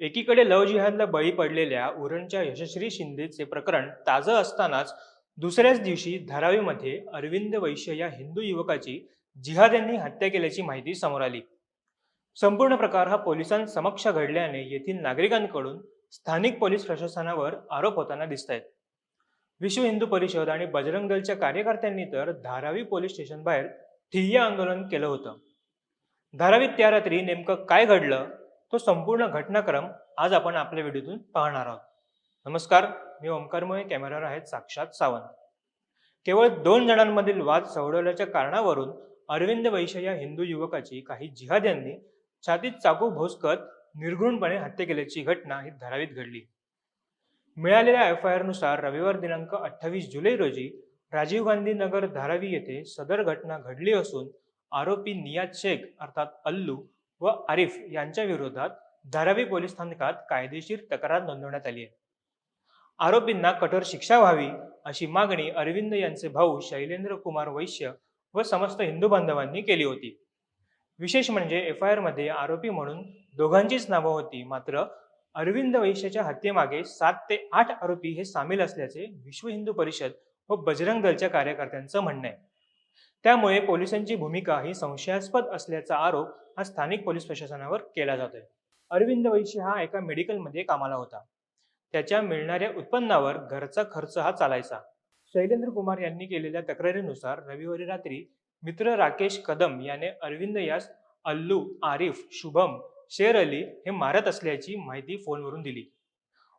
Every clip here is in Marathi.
एकीकडे लव जिहादला बळी पडलेल्या उरणच्या यशश्री शिंदेचे प्रकरण ताजं असतानाच दुसऱ्याच दिवशी धारावीमध्ये अरविंद वैश्य या हिंदू युवकाची जिहाद यांनी हत्या केल्याची माहिती समोर आली. संपूर्ण प्रकार हा पोलिसांसमक्ष घडल्याने येथील नागरिकांकडून स्थानिक पोलीस प्रशासनावर आरोप होताना दिसत आहेत विश्व हिंदू परिषद आणि बजरंग दलच्या कार्यकर्त्यांनी तर धारावी पोलीस स्टेशन बाहेर ठिय्या आंदोलन केलं होतं. धारावीत त्या रात्री नेमकं काय घडलं? तो संपूर्ण घटनाक्रम आज आपण आपल्या व्हिडिओतून पाहणार आहोत. नमस्कार मी ओंकारमय कॅमेरावर आहेत साक्षात सावंत. केवळ दोन जणांमधील वाद सोडवल्याच्या कारणावरून अरविंद वैश्य या हिंदू युवकाची काही जिहाद्यांनी छातीत चाकू भोसकत निर्घृणपणे हत्या केल्याची घटना ही धारावीत घडली. मिळालेल्या एफ आय आरनुसार रविवार दिनांक अठ्ठावीस जुलै रोजी राजीव गांधी नगर धारावी येथे सदर घटना घडली असून आरोपी नियाज शेख अर्थात अल्लू व आरिफ यांच्या विरोधात धारावी पोलीस स्थानकात कायदेशीर तक्रार नोंदवण्यात आली आहे. आरोपींना कठोर शिक्षा व्हावी अशी मागणी अरविंद यांचे भाऊ शैलेंद्र कुमार वैश्य व समस्त हिंदू बांधवांनी केली होती. विशेष म्हणजे एफ आयमध्ये आरोपी म्हणून दोघांचीच नावं होती. मात्र अरविंद वैश्याच्या हत्येमागे सात ते आठ आरोपी हे सामील असल्याचे विश्व हिंदू परिषद व बजरंग दलच्या कार्यकर्त्यांचं म्हणणं आहे. त्यामुळे पोलिसांची भूमिका ही संशयास्पद असल्याचा आरोप हा स्थानिक पोलीस प्रशासनावर केला जातोय. अरविंद वैशी हा एका मेडिकलमध्ये कामाला होता. त्याच्या मिळणाऱ्या उत्पन्नावर घरचा खर्च हा चालायचा. शैलेंद्र कुमार यांनी केलेल्या तक्रारीनुसार रविवारी रात्री मित्र राकेश कदम याने अरविंद यास अल्लू आरिफ शुभम शेर अली हे मारत असल्याची माहिती फोनवरून दिली.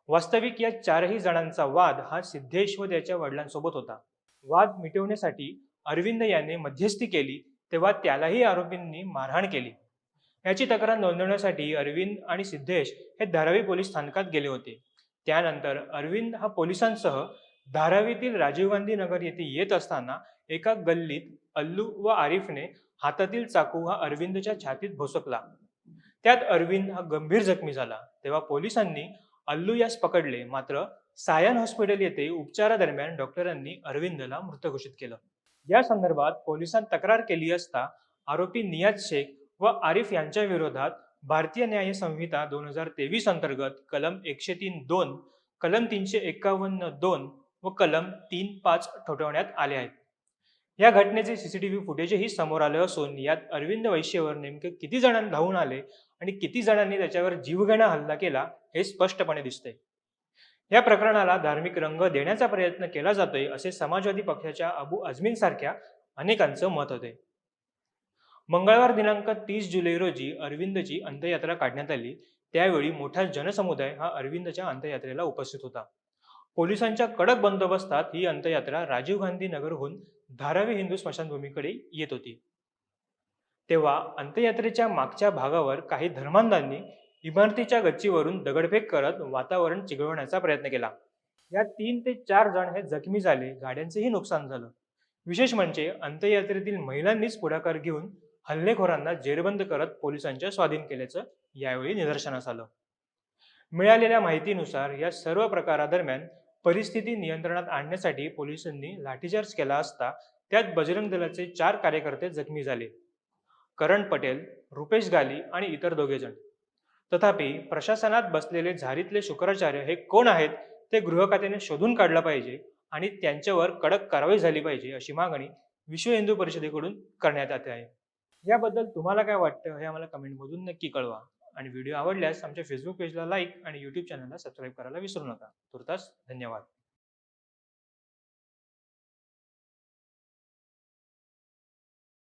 वास्तविक या चारही जणांचा वाद हा सिद्धेश व त्याच्या वडिलांसोबत होता. वाद मिटवण्यासाठी अरविंद याने मध्यस्थी केली तेव्हा त्यालाही आरोपींनी मारहाण केली. याची तक्रार नोंदवण्यासाठी अरविंद आणि सिद्धेश हे धारावी पोलीस स्थानकात गेले होते. त्यानंतर अरविंद हा पोलिसांसह धारावीतील राजीव गांधी नगर येथे येत असताना एका गल्लीत अल्लू व आरिफने हातातील चाकू हा अरविंदच्या छातीत भोसकला. त्यात अरविंद हा गंभीर जखमी झाला. तेव्हा पोलिसांनी अल्लू यास पकडले. मात्र सायन हॉस्पिटल येथे उपचारादरम्यान डॉक्टरांनी अरविंदला मृत घोषित केलं. या संदर्भात पोलिसांत तक्रार केली असता आरोपी नियाज शेख व आरिफ यांच्या विरोधात भारतीय न्याय संहिता दोन हजार तेवीस अंतर्गत कलम एकशे तीन दोन कलम तीनशे एकावन्न दोन व कलम तीन पाच ठोठवण्यात आले आहेत. या घटनेचे सीसीटीव्ही फुटेजही समोर आले असून यात अरविंद वैश्यवर नेमके किती जणांना धावून आले आणि किती जणांनी त्याच्यावर जीवघेणा हल्ला केला हे स्पष्टपणे दिसते या प्रकरणाला धार्मिक रंग देण्याचा प्रयत्न केला जातोय असे समाजवादी पक्षाच्या अबू अजमीन सारख्या अनेकांचं मत होते. मंगळवार दिनांक तीस जुलै रोजी अरविंदची अंत्ययात्रा काढण्यात आली. त्यावेळी मोठा जनसमुदाय हा अरविंदच्या अंत्ययात्रेला उपस्थित होता. पोलिसांच्या कडक बंदोबस्तात ही अंत्ययात्रा राजीव गांधी नगरहून धारावी हिंदू स्मशानभूमीकडे येत होती. तेव्हा अंत्ययात्रेच्या मागच्या भागावर काही धर्मांधांनी इमारतीच्या गच्चीवरून दगडफेक करत वातावरण चिघळवण्याचा प्रयत्न केला. या तीन ते चार जण हे जखमी झाले. गाड्यांचेही नुकसान झालं. विशेष म्हणजे अंत्ययात्रेतील महिलांनीच पुढाकार घेऊन हल्लेखोरांना जेरबंद करत पोलिसांच्या स्वाधीन केल्याचं यावेळी निदर्शनास आलं. मिळालेल्या माहितीनुसार या सर्व प्रकारादरम्यान परिस्थिती नियंत्रणात आणण्यासाठी पोलिसांनी लाठीचार्ज केला असता त्यात बजरंग दलाचे चार कार्यकर्ते जखमी झाले. करण पटेल रुपेश गाली आणि इतर दोघे जण तथापि प्रशासनात बसलेले झारीतले शुक्राचार्य हे कोण आहेत ते गृह खात्याने शोधून काढलं पाहिजे आणि त्यांच्यावर कडक कारवाई झाली पाहिजे अशी मागणी विश्व हिंदू परिषदेकडून करण्यात आली आहे. याबद्दल तुम्हाला काय वाटतं हे आम्हाला कमेंटमधून नक्की कळवा आणि व्हिडिओ आवडल्यास आमच्या फेसबुक पेजला लाईक आणि यूट्यूब चॅनलला सबस्क्राईब करायला विसरू नका. तुर्तास धन्यवाद.